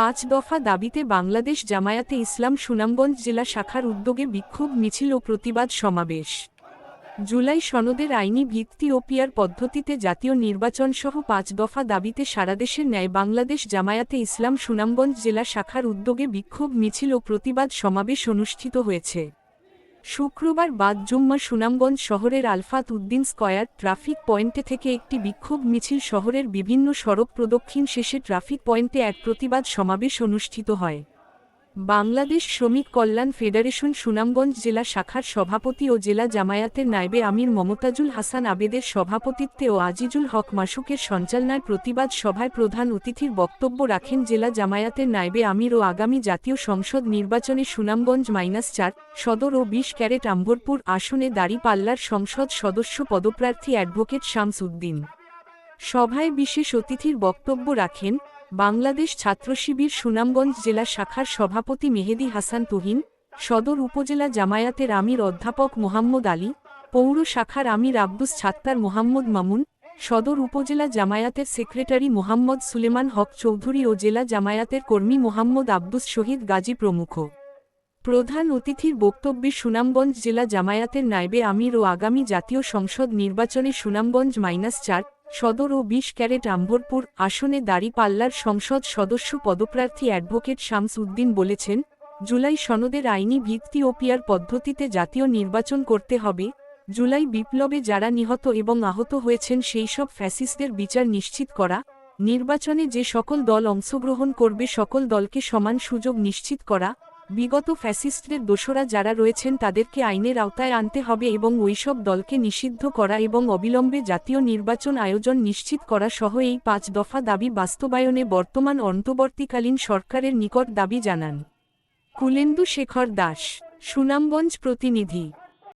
পাঁচ দফা দাবিতে বাংলাদেশ জামায়াতে ইসলাম সুনামগঞ্জ জেলা শাখার উদ্যোগে বিক্ষোভ, মিছিল ও প্রতিবাদ সমাবেশ। জুলাই সনদের আইনি ভিত্তি ও পিয়ার পদ্ধতিতে জাতীয় নির্বাচনসহ পাঁচ দফা দাবিতে সারাদেশের ন্যায় বাংলাদেশ জামায়াতে ইসলাম সুনামগঞ্জ জেলা শাখার উদ্যোগে বিক্ষোভ, মিছিল ও প্রতিবাদ সমাবেশ অনুষ্ঠিত হয়েছে। শুক্রবার বাদজুম্মা সুনামগঞ্জ শহরের আলফাত উদ্দিন স্কয়ার ট্রাফিক পয়েন্টে থেকে একটি বিক্ষোভ মিছিল শহরের বিভিন্ন সড়ক প্রদক্ষিণ শেষে ট্রাফিক পয়েন্টে এক প্রতিবাদ সমাবেশ অনুষ্ঠিত হয়। বাংলাদেশ শ্রমিক কল্যাণ ফেডারেশন সুনামগঞ্জ জেলা শাখার সভাপতি ও জেলা জামায়াতের নায়েবে আমির মমতাজুল হাসান আবেদের সভাপতিত্বে ও আজিজুল হক মাসুকের সঞ্চালনায় প্রতিবাদ সভায় প্রধান অতিথির বক্তব্য রাখেন জেলা জামায়াতের নায়েবে আমির ও আগামী জাতীয় সংসদ নির্বাচনে সুনামগঞ্জ মাইনাস চার, সদর ও বিশ ক্যারেট আম্বরপুর আসনে দাঁড়িপাল্লার সংসদ সদস্য পদপ্রার্থী অ্যাডভোকেট শামস উদ্দিন সভায় বিশেষ অতিথির বক্তব্য রাখেন বাংলাদেশ ছাত্রশিবির সুনামগঞ্জ জেলা শাখার সভাপতি মেহেদি হাসান তুহিন, সদর উপজেলা জামায়াতের আমির অধ্যাপক মোহাম্মদ আলী, পৌর শাখার আমির আব্দুস ছাত্তার মোহাম্মদ মামুন, সদর উপজেলা জামায়াতের সেক্রেটারি মোহাম্মদ সুলেমান হক চৌধুরী ও জেলা জামায়াতের কর্মী মোহাম্মদ আব্দুস শহীদ গাজী প্রমুখ। প্রধান অতিথির বক্তব্যে সুনামগঞ্জ জেলা জামায়াতের নায়েবে আমির ও আগামী জাতীয় সংসদ নির্বাচনে সুনামগঞ্জ মাইনাস চার সদর ও বিশ ক্যারেট আম্বরপুর আসনে দাঁড়িপাল্লার সংসদ সদস্য পদপ্রার্থী অ্যাডভোকেট শামস উদ্দিন বলেছেন, জুলাই সনদের আইনি ভিত্তি ও পিয়ার পদ্ধতিতে জাতীয় নির্বাচন করতে হবে, জুলাই বিপ্লবে যারা নিহত এবং আহত হয়েছেন সেই সব ফ্যাসিস্টদের বিচার নিশ্চিত করা, নির্বাচনে যে সকল দল অংশগ্রহণ করবে সকল দলকে সমান সুযোগ নিশ্চিত করা বিগত ফ্যাসিস্টদের দোসরা যারা রয়েছেন তাদেরকে আইনের আওতায় আনতে হবে এবং ওইসব দলকে নিষিদ্ধ করা এবং অবিলম্বে জাতীয় নির্বাচন আয়োজন নিশ্চিত করা সহ এই পাঁচ দফা দাবি বাস্তবায়নে বর্তমান অন্তর্বর্তীকালীন সরকারের নিকট দাবি জানান। কুলেন্দু শেখর দাস, সুনামগঞ্জ প্রতিনিধি।